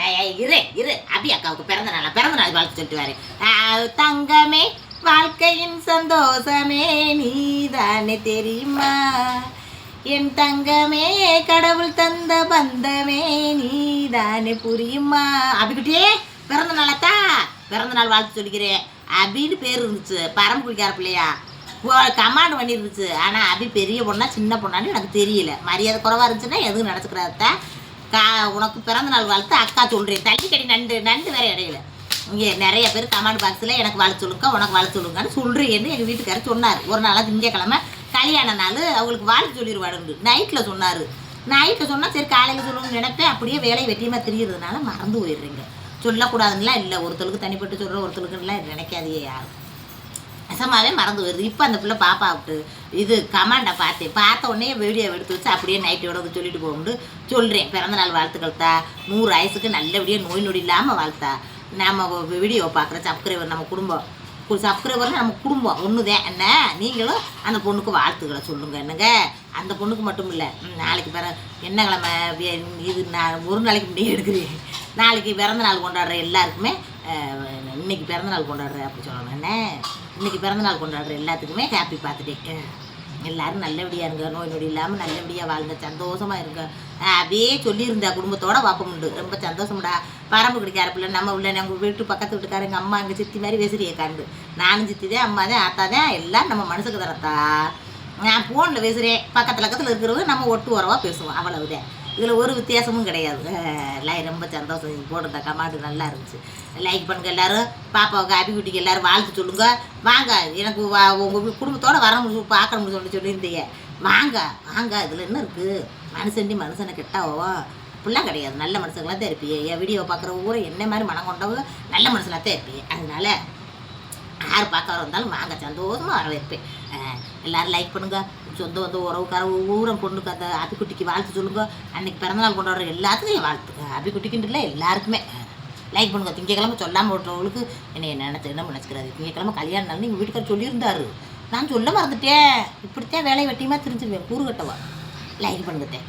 ஏய், இரு இரு. அபி அக்காவுக்கு பிறந்த நாள்? பிறந்த நாள் வாழ்த்து சொல்லிட்டு வாரு தங்கமே வாழ்க்கையின் சந்தோஷமே நீதானே தெரியுமா? என் தங்கமே கடவுள் தந்த பந்தமே நீதானே புரியுமா? அபிக்குட்டியே பிறந்த நாளத்தா? பிறந்த நாள் வாழ்த்து சொல்லிக்கிறேன். அபின்னு பேர் இருந்துச்சு. பரம்பு குடிக்கார பிள்ளையா. கமாண்ட் பண்ணிருந்துச்சு. ஆனால் அபி பெரிய பொண்ணா சின்ன பொண்ணான்னு எனக்கு தெரியல. மரியாதை குறவா இருந்துச்சுன்னா எதுவும் நினச்சிக்கிறாத்த கா உனக்கு பிறந்த நாள் வாழ்த்து அக்கா சொல்கிறேன் தள்ளி கடி நண்டு நண்டு வேற இடையில. இங்கே நிறைய பேர் கமெண்ட் பாக்ஸில் எனக்கு வாழ்த்து சொல்லுங்க உனக்கு வாழ்த்து சொல்லுங்கன்னு சொல்கிறேன்னு எங்கள் வீட்டுக்காரர் சொன்னார். ஒரு நாளாக திங்கக்கிழமை கல்யாண நாள் அவங்களுக்கு வாழ்த்து சொல்லிடுவாடுண்டு நைட்டில் சொன்னார். நைட்டில் சொன்னால் சரி காலையில் சொல்லணும்னு நினைப்பேன். அப்படியே வேலையை வெட்டியமாக திரியறதுனால மறந்து போயிடுறீங்க. சொல்லக்கூடாதுன்னா இல்லை ஒருத்தருக்கு தனிப்பட்டு சொல்கிற ஒருத்தருக்குலாம் நினைக்காதீங்க யாரும். நெசமாவே மறந்து வருது இப்போ அந்த பிள்ளை பாப்பா விட்டு இது கமாண்டை பார்த்தேன் பார்த்த உடனே வீடியோ எடுத்து வச்சு அப்படியே நைட்டோட வந்து சொல்லிட்டு போகும்போது சொல்கிறேன் பிறந்தநாள் வாழ்த்துக்கள் தா. நூறு வயசுக்கு நல்லபடியாக நோய் நொடி இல்லாமல் வாழ்த்தா. நம்ம வீடியோ பார்க்குற சப்ஸ்கிரைபர் நம்ம குடும்பம். சப்ஸ்கிரைபர் நம்ம குடும்பம். ஒன்று தான் என்ன? நீங்களும் அந்த பொண்ணுக்கு வாழ்த்துக்களை சொல்லுங்க. என்னங்க? அந்த பொண்ணுக்கு மட்டும் இல்லை. நாளைக்கு பிற என்ன கிழமை இது நான் ஒரு நாளைக்கு முன்னாடியே எடுக்கிறேன். நாளைக்கு பிறந்த நாள் கொண்டாடுற எல்லாருக்குமே இன்னைக்கு பிறந்த நாள் கொண்டாடுற அப்படி சொல்லணும். என்ன? இன்னைக்கு பிறந்தநாள் கொண்டாடுற எல்லாத்துக்குமே ஹாப்பி பர்த்டே எல்லாரும் நல்லபடியாக இருங்க. நோய் நொடி இல்லாமல் நல்லபடியாக வாழ்ங்க சந்தோஷமாக இருங்க. அப்படியே சொல்லியிருந்தா குடும்பத்தோட வாப்பம் உண்டு. ரொம்ப சந்தோஷம்டா. பரம்பு கிடைக்கார பிள்ளை நம்ம உள்ள நம்ம வீட்டு பக்கத்து வீட்டுக்காரங்க எங்கள் அம்மா எங்கள் சித்தி மாதிரி பேசுறிய கண்டு நானும் சித்தி தான் அம்மா தான் ஆத்தா தான் எல்லாம் நம்ம மனசுக்கு தரத்தா. நான் ஃபோனில் பேசுகிறேன் பக்கத்தில் பக்கத்தில் இருக்கிறவங்க நம்ம ஒட்டு உறவாக பேசுவோம். அவ்வளவுதான். இதில் ஒரு வித்தியாசமும் கிடையாது. எல்லாம் ரொம்ப சந்தோஷம். போடுற கமாண்டு நல்லா இருந்துச்சு. லைக் பண்ணுங்க எல்லாரும். பாப்பாவுக்கு அபிக்குட்டிக்கு எல்லோரும் வாழ்த்து சொல்லுங்க. வாங்க எனக்கு வா- உங்கள் குடும்பத்தோட வர முடியும் பார்க்க முடியும் சொல்லி சொல்லியிருந்தீங்க. வாங்க வாங்க இதில் என்ன இருக்குது மனுஷன்டி மனுஷனை கெட்டாவோ அப்படிலாம் கிடையாது. நல்ல மனுஷங்களாக தான் இருப்பீங்க என் வீடியோ பார்க்குற ஊரை என்ன மாதிரி மனம் கொண்டவங்க நல்ல மனுஷனாக தான் இருப்பீங்க அதனால யார் பார்க்க வந்தாலும் வாங்க சந்தோஷமாக வரவேற்பேன் எல்லோரும் எல்லாரும் லைக் பண்ணுங்கள் சொந்த வந்து உறவுக்கார ஊரம் பொண்ணுக்கு அந்த அபிக்குட்டிக்கு வாழ்த்து சொல்லுங்க அன்னைக்கு பிறந்தநாள் கொண்டாடுற எல்லாத்துக்கும் என் வாழ்த்துங்க அபிக்குட்டிக்குன்னு இல்லை எல்லாருக்குமே லைக் பண்ணுங்க திங்கக்கிழமை சொல்லாமல் விட்டுறவங்களுக்கு என்னை நினைச்சு என்ன நினச்சிக்கிறாரு திங்கக்கிழமை கல்யாணம் நாள் எங்கள் வீட்டுக்கார சொல்லியிருந்தாரு நான் சொல்ல மறந்துட்டேன் இப்படித்தான் வேலையை வெட்டியமாக தெரிஞ்சிருவேன் கூறு கட்டவா லைக் பண்ணுங்கத்தேன்